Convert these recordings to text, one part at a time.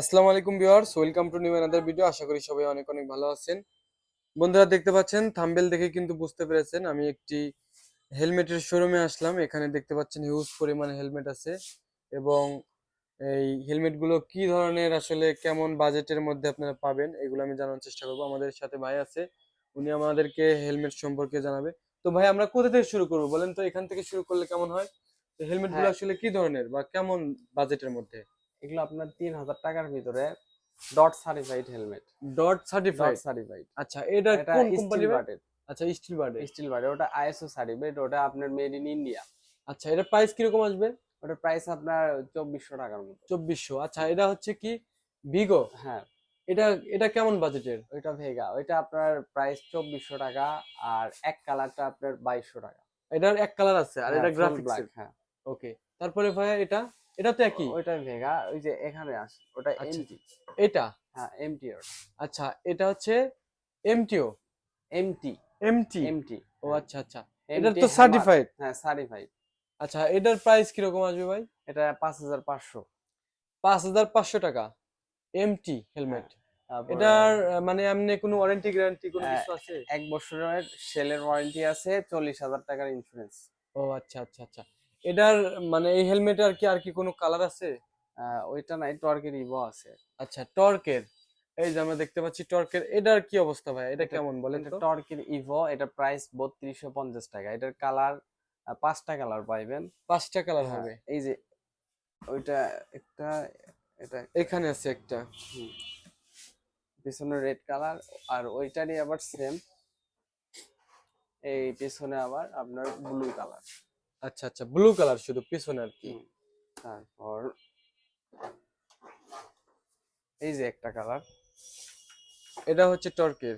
আসসালামু আলাইকুম viewers welcome to new another video. আশা করি সবাই অনেক অনেক ভালো আছেন। বন্ধুরা দেখতে পাচ্ছেন থাম্বেল দেখে কিন্তু বুঝতে পেরেছেন আমি একটি হেলমেটের শোরুমে আসলাম। এখানে দেখতে পাচ্ছেন হিউজ পরিমাণে হেলমেট আছে এবং এই হেলমেটগুলো কি ধরনের আসলে কেমন বাজেটের মধ্যে আপনারা পাবেন এগুলো আমি জানার চেষ্টা করব। আমাদের সাথে ভাই আছে উনি আমাদেরকে হেলমেট সম্পর্কে জানাবে। তো ভাই আমরা কোথা থেকে শুরু করব বলেন তো? এখান থেকে শুরু করলে কেমন হয়? তো হেলমেটগুলো হ্যাঁ। আসলে কি ধরনের বা কেমন বাজেটের মধ্যে? এগুলো আপনার তিন হাজার টাকার ভিতরে dot certified helmet dot certified certified আচ্ছা এটা এটা কোন কোম্পানি বাটের আচ্ছা স্টিল বার্ডে স্টিল বাটের ওটা আইএসও সার্টিফাইড ওটা আপনার মেড ইন ইন্ডিয়া আচ্ছা এটা প্রাইস কীরকম আসবে? ওটার প্রাইস আপনার চব্বিশশো টাকার মতো। চব্বিশশো। আচ্ছা এটা হচ্ছে কি? ভিগো হ্যাঁ। এটা এটা কেমন বাজেটের ওইটা ভেগা ওইটা আপনার প্রাইস চব্বিশশো টাকা আর এক কালারটা আপনার বাইশশো টাকা। এটার এক কালার আছে আর এটা হ্যাঁ, full গ্রাফিক্স হ্যাঁ। ওকে তারপরে ভাইয়া এটা? এটা তো একই? ওইটা ভেগা ওই যে এখানে আসে ওটা আচ্ছা। এমটি এটা? হ্যাঁ এমটি আচ্ছা এটা হচ্ছে এমটিও এমটি এমটি এমটি ও আচ্ছা আচ্ছা। এটা তো সার্টিফাইড হ্যাঁ সার্টিফাইড আচ্ছা এটার প্রাইস কীরকম আসবে ভাই? এটা পাঁচ হাজার পাঁচশো। পাঁচ হাজার পাঁচশো টাকা। এমটি হেলমেট এটার মানে এমনি কোনো ওয়ারেন্টি গ্যারান্টি কোনো হ্যাঁ, কিছু আছে? এক বছরের সেলের ওয়ারেন্টি আছে চল্লিশ হাজার টাকার ইন্স্যুরেন্স ও আচ্ছা আচ্ছা আচ্ছা। এটার মানে এই হেলমেটের কি আর কি কোনো কালার আছে? ওইটা নাই টর্কের ইভো আছে। আচ্ছা টর্কের। এই যে আমরা দেখতে পাচ্ছি টর্কের এটার কি অবস্থা ভাই? এটা কেমন বলেন তো? টর্কের ইভো এটা প্রাইস বত্রিশশো পঞ্চাশ টাকা। এটার কালার পাঁচটা কালার পাইবেন। পাঁচটা কালার হ্যাঁ, হবে। এই যে ওইটা একটা এটা এখানে আছে একটা। পিছনে রেড কালার আর ওইটারই আবার সেম এই পিছনে আবার আপনার ব্লু কালার আচ্ছা আচ্ছা ব্লু কালার শুধু পিছনে আর কি। তারপর এই যে একটা কালার এটা হচ্ছে টর্কের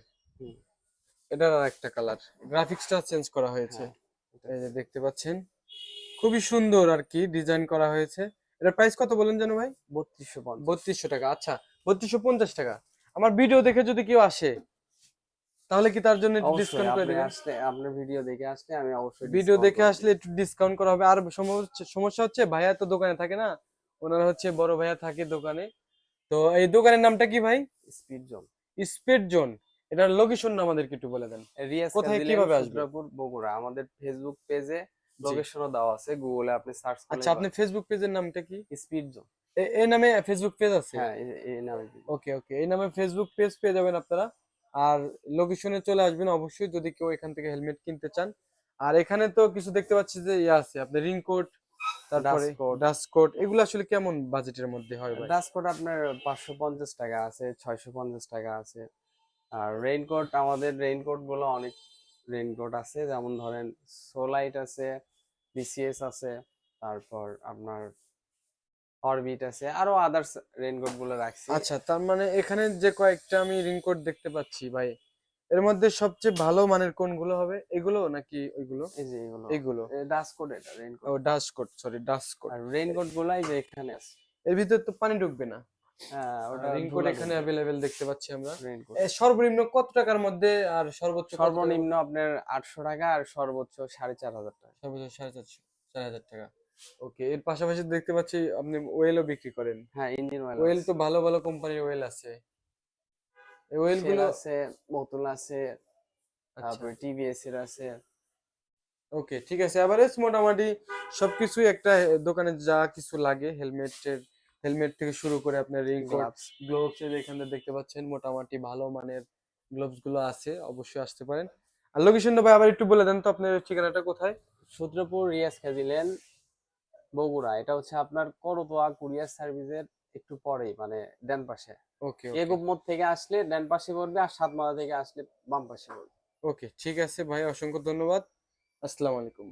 এটার আর একটা কালার গ্রাফিক্সটা চেঞ্জ করা হয়েছে। হ্যাঁ, এই যে দেখতে পাচ্ছেন খুবই সুন্দর আর কি ডিজাইন করা হয়েছে। এটার প্রাইস কত বলেন জানো ভাই? বত্রিশশো বত্রিশশো টাকা আচ্ছা বত্রিশশো পঞ্চাশ টাকা। আমার ভিডিও দেখে যদি কেউ আসে তাহলে কি তার জন্য ডিসকাউন্ট করে আপনি দেবেন? আসলে আপনার ভিডিও দেখে আসলে আমি অবশ্যই ভিডিও দেখে আসলে একটু ডিসকাউন্ট করা হবে। আর সমস্যা হচ্ছে ভাইয়া তো দোকানে থাকে না? ওনারা হচ্ছে বড় ভাইয়া থাকে দোকানে। তো এই দোকানের নামটা কি ভাই? স্পিড জোন স্পেড জোন এটার লোকেশন আমাদেরকে একটু বলে দেন। কোথায় কীভাবে আসবে? বগুড়া। আমাদের ফেসবুক পেজে। লোকেশনও দেওয়া আছে গুগলে আপনি সার্চ করলে আচ্ছা আপনি ফেসবুক পেজের নামটা কি? স্পিড জোন এই নামে ফেসবুক পেজ আছে? হ্যাঁ এই নামে। ওকে ওকে এই নামে ফেসবুক পেজ পেয়ে যাবেন আপনারা। আর লোকেশনে চলে আসবেন অবশ্যই যদি কেউ এখান থেকে হেলমেট কিনতে চান। আর এখানে তো কিছু দেখতে পাচ্ছি যে ইয়ে আছে আপনার রিংকোট তারপরে এগুলো আসলে কেমন বাজেটের মধ্যে হয় ভাই? আপনার টাকা আছে ছয়শো পঞ্চাশ টাকা আছে। আর রেইনকোট আমাদের রেইনকোটগুলো অনেক রেইনকোট আছে। যেমন ধরেন সোলাইট আছে বিসিএস আছে তারপর আপনার অরবিট আছে আরও আদার্স রেইনকোটগুলো রাখছি। আচ্ছা তার মানে এখানে যে কয়েকটা আমি রিংকোট দেখতে পাচ্ছি ভাই এর মধ্যে সবচেয়ে ভালো মানের কোনগুলো হবে? এগুলো নাকি ওইগুলো? এই যে এগুলো। এগুলো। ডাস্টকোট এটা রেইনকোট ও dust coat sorry dust coat আর রেইনকোট গুলাই যে এখানে আছে। এর ভিতর তো পানি ঢুকবে না। হ্যাঁ ওটা এখানে দেখতে পাচ্ছি আমরা। সর্বনিম্ন কত টাকার মধ্যে আর সর্বোচ্চ সর্বনিম্ন আপনার আটশো টাকা আর সর্বোচ্চ সাড়ে চার হাজার টাকা। সর্বোচ্চ সাড়ে চারশো চার হাজার টাকা। ওকে এর পাশাপাশি দেখতে পাচ্ছি আপনি ওয়েলও বিক্রি করেন। হ্যাঁ ইঞ্জিন অয়েল ওয়েল তো ভালো ভালো কোম্পানির ওয়েল আছে। এই ওয়েলগুলো আছে বোতল আছে আচ্ছা। তারপরে টিভিএস এর আছে। ওকে ঠিক আছে। এভারেজ মোটামুটি সবকিছুই একটা দোকানে যা কিছু লাগে হেলমেটের হেলমেট থেকে শুরু করে আপনার গ্লাভস গ্লোভস এর এখানে দেখতে পাচ্ছেন মোটামুটি ভালো মানের গ্লোভসগুলো আছে অবশ্যই আসতে পারেন। আর লোকেশনটা ভাই আবার একটু বলে দেন তো আপনার ঠিকানাটা কোথায়? সূত্রপুর রিয়াজ খাজিলেন বগুড়া এটা হচ্ছে আপনার করতোয়া কুরিয়ার সার্ভিসের একটু পরেই মানে ডান পাশে। ওকে এগুপ মোড় থেকে আসলে ডান পাশে পড়বে আর সাতমাথা থেকে আসলে বাম পাশে পড়বে। ওকে ঠিক আছে ভাই অসংখ্য ধন্যবাদ। আসসালামু আলাইকুম।